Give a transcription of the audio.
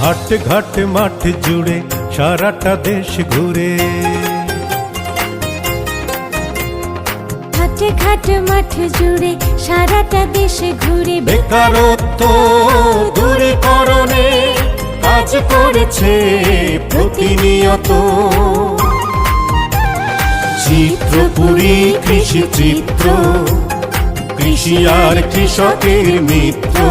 হাট ঘাট মাঠ জুড়ে সারাটা দেশ ঘুরে। হাটে ঘাট মাঠ জুড়ে সারাটা দেশে ঘুরে। বেকারত্ব দূরীকরণে কাজ করেছে প্রতিনিয়ত। চিত্রপুরী কৃষি চিত্র কৃষি আর কৃষকের মিত্র।